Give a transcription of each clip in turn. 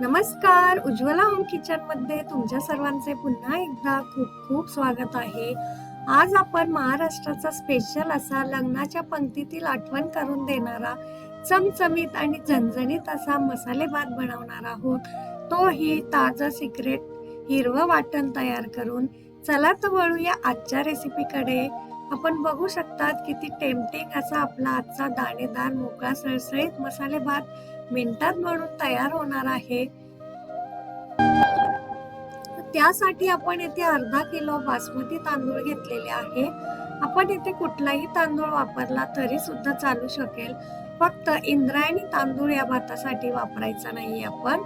नमस्कार उज्ज्वला होम किचनमध्ये तुमच्या सर्वांचे पुन्हा एकदा खूप खूप स्वागत आहे. आज आपण महाराष्ट्राचा स्पेशल असा लग्नाच्या पंक्तीतील आठवण करून देणारा चमचमीत आणि झणझणीत असा मसाले भात बनवणार आहोत. तोही ताजं सिक्रेट हिरवं वाटण तयार करून. चला तर वळूया आजच्या रेसिपीकडे आपण बघू शकतात किती टेम्पटिंग असा आपला आजचा दाणेदार मोकळा सळसळीत मसाले भात मिनिटात बनून तयार होणार आहे. त्यासाठी आपण येथे अर्धा किलो बासमती तांदूळ घेतलेले आहे. आपण येथे कुठलाही तांदूळ वापरला तरी सुद्धा चालू शकेल. फक्त इंद्रायणी तांदूळ या भातासाठी वापरायचा नाही आपण.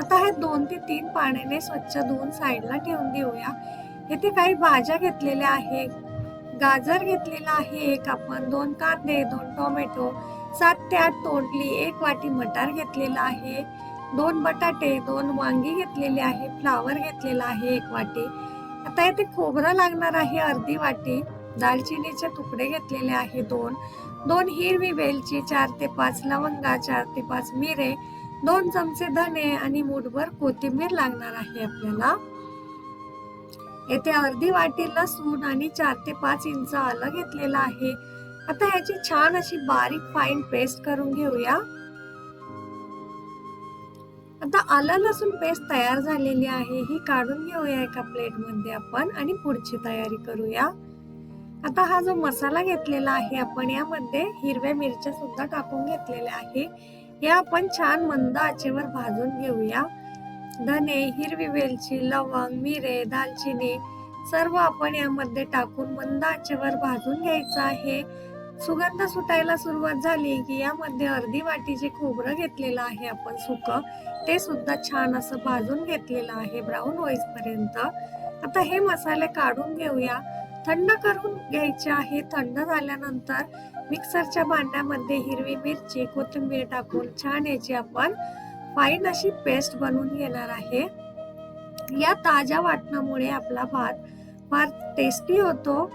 आता हे दोन ते तीन पाण्याने स्वच्छ धुवून साईडला ठेवून देऊया. येथे काही भाज्या घेतलेल्या आहे गाजर घेतलेला आहे एक आपण दोन कांदे दोन टोमॅटो सात ते आठ तोंडली एक वाटी मटार घेतलेला आहे दोन बटाटे दोन वांगी घेतलेले आहे फ्लावर घेतलेला आहे एक वाटी. आता येथे खोबरं लागणार आहे अर्धी वाटी. दालचिनीचे तुकडे घेतलेले आहे दोन. दोन हिरवी वेलची चार ते पाच लवंगा चार ते पाच मिरे दोन चमचे धने आणि मुठभर कोथिंबीर लागणार आहे आपल्याला. येथे अर्धी वाटी लसूण आणि चार ते पाच इंच आलं घेतलेलं आहे. आता ह्याची छान अशी बारीक फाईन पेस्ट करून घेऊया. आता आलं लसूण पेस्ट तयार झालेली आहे ही काढून घेऊया एका प्लेटमध्ये आपण आणि पुढची तयारी करूया. आता हा जो मसाला घेतलेला आहे आपण यामध्ये हिरव्या मिरच्या सुद्धा टाकून घेतलेल्या आहे. हे आपण छान मंद आचेवर भाजून घेऊया. धने हिरवी वेलची लवंग मिरे दालचिनी सर्व आपण यामध्ये टाकून मंद आचेवर भाजून घ्यायचं आहे. सुगंध सुटायला सुरुवात झाली की यामध्ये अर्धी वाटीचे खोबरं घेतलेलं आहे आपण सुकं. ते सुद्धा छान असं भाजून घेतलेलं आहे ब्राऊन होईस पर्यंत आता हे मसाले काढून घेऊया. थंड करून घ्यायचे आहे. थंड झाल्यानंतर मिक्सरच्या भांड्यामध्ये हिरवी मिरची कोथिंबीर टाकून छान याची आपण फाईन अशी पेस्ट बनवून घेणार आहे. या ताज्या वाटणामुळे आपला भात फार टेस्टी होतो.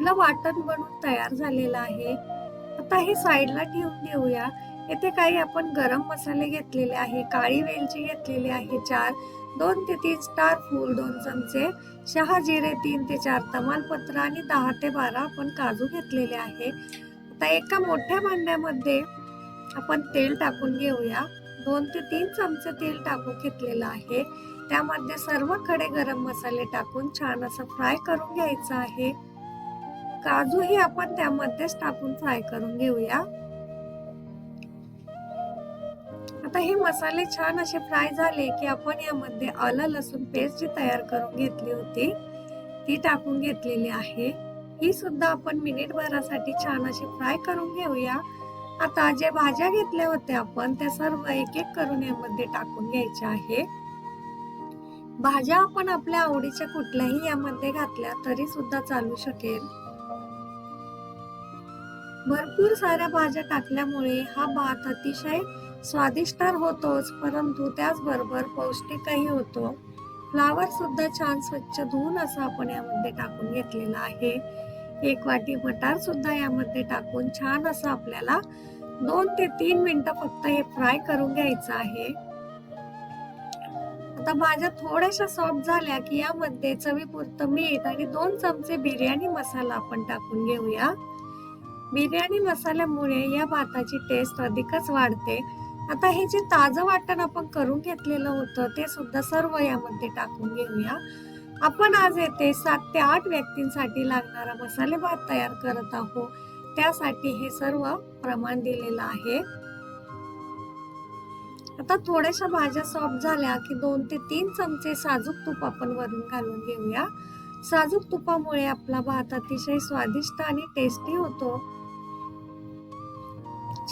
आपलं वाटण बनून तयार झालेलं आहे. आता हे साईडला ठेवून देऊया. येथे काही आपण गरम मसाले घेतलेले आहे काळी वेलची घेतलेली आहे चार दोन ते तीन स्टार फूल दोन चमचे शहा जिरे तीन ते चार तमालपत्र आणि दहा ते बारा आपण काजू घेतलेले आहे. आता एका मोठ्या भांड्यामध्ये आपण तेल टाकून घेऊया. दोन ते तीन चमचे तेल टाकून घेतलेलं आहे. त्यामध्ये सर्व खडे गरम मसाले टाकून छान असं फ्राय करून घ्यायचं आहे. काजूही आपण त्यामध्येच टाकून फ्राय करून घेऊया. आता हे मसाले छान असे फ्राय झाले की आपण यामध्ये आलं लसूण पेस्ट जी तयार करून घेतली होती ती टाकून घेतलेली आहे. ही सुद्धा आपण मिनिट भरासाठी छान अशी फ्राय करून घेऊया. आता जे भाज्या घेतल्या होत्या आपण त्या सर्व एक एक करून यामध्ये टाकून घ्यायच्या आहे भाज्या आपण आपल्या आवडीच्या कुठल्याही यामध्ये घातल्या तरी सुद्धा चालू शकेल. भरपूर साऱ्या भाज्या टाकल्यामुळे हा भात अतिशय स्वादिष्ट होतोच परंतु त्याचबरोबर पौष्टिकही होतो. फ्लावर सुद्धा छान स्वच्छ धुवून असं आपण यामध्ये टाकून घेतलेला आहे. एक वाटी मटार सुद्धा यामध्ये टाकून छान असं आपल्याला दोन ते तीन मिनिटं फक्त हे फ्राय करून घ्यायचं आहे. आता भाज्या थोड्याशा सॉफ्ट झाल्या की यामध्ये चवीपुरतं मीठ आणि दोन चमचे बिर्याणी मसाला आपण टाकून घेऊया. बिर्याणी मसाल्यामुळे या भाताची टेस्ट अधिकच वाढते. आता हे जे ताजं वाटण आपण करून घेतलेलं होतं ते सुद्धा सर्व यामध्ये टाकून घेऊया. आपण आज येथे सात ते आठ व्यक्तींसाठी लागणारा मसाले भात तयार करत आहोत. त्यासाठी हे सर्व प्रमाण दिलेलं आहे. आता थोड्याशा भाज्या सॉफ्ट झाल्या की दोन ते तीन चमचे साजूक तूप आपण वरून घालून घेऊया. साजूक तुपामुळे आपला भात अतिशय स्वादिष्ट आणि टेस्टी होतो.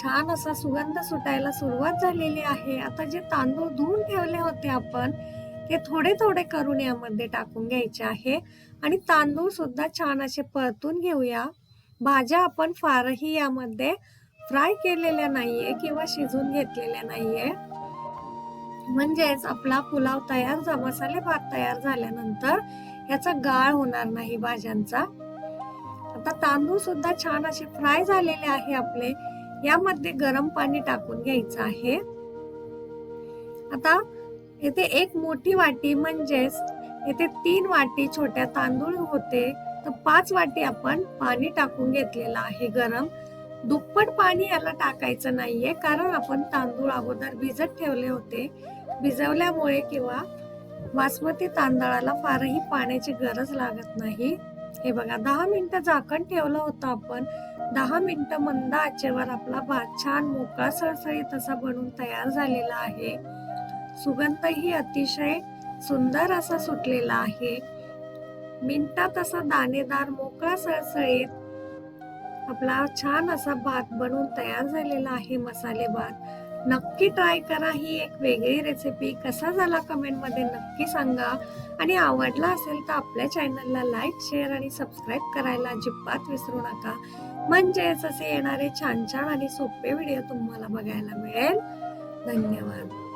छान असा सुगंध सुटायला सुरुवात झालेली आहे. आता जे तांदूळ धुवून ठेवले होते आपण ते थोडे थोडे करून यामध्ये टाकून घ्यायचे आहे. आणि तांदूळ सुद्धा छान असे परतून घेऊया. भाज्या आपण फारही यामध्ये फ्राय केलेल्या नाहीये किंवा शिजून घेतलेल्या नाहीये. म्हणजेच आपला पुलाव तयार जा मसाले भात तयार झाल्यानंतर याचा गाळ होणार नाही भाज्यांचा. आता तांदूळ सुद्धा छान असे फ्राय झालेले आहे आपले. यामध्ये गरम पाणी टाकून घ्यायचं आहे. आता येथे एक मोठी वाटी म्हणजेच येथे तीन वाटी छोट्या तांदूळ होते. तर पाच वाटी आपण पाणी टाकून घेतलेलं आहे गरम. दुप्पट पाणी याला टाकायचं नाहीये कारण आपण तांदूळ अगोदर भिजत ठेवले होते. भिजवल्यामुळे किंवा बासमती तांदळाला फारही पाण्याची गरज लागत नाही. हे बघा दहा मिनिटं झाकण ठेवलं होतं आपण. दहा मिनिटं मंद आचेवर आपला भात छान मोकळा सळसळीत असा बनून तयार झालेला आहे. सुगंधही अतिशय सुंदर असा सुटलेला आहे. मिनटात असा दाणेदार मोकळा सळसळीत आपला छान असा भात बनवून तयार झालेला आहे मसाले भात. नक्की ट्राय करा ही एक वेगळी रेसिपी कसा झाला कमेंटमध्ये नक्की सांगा. आणि आवडला असेल तर आपल्या चॅनलला लाईक शेअर आणि सबस्क्राईब करायला अजिबात विसरू नका. म्हणजेच असे येणारे छान छान आणि सोपे व्हिडिओ तुम्हाला बघायला मिळेल. धन्यवाद.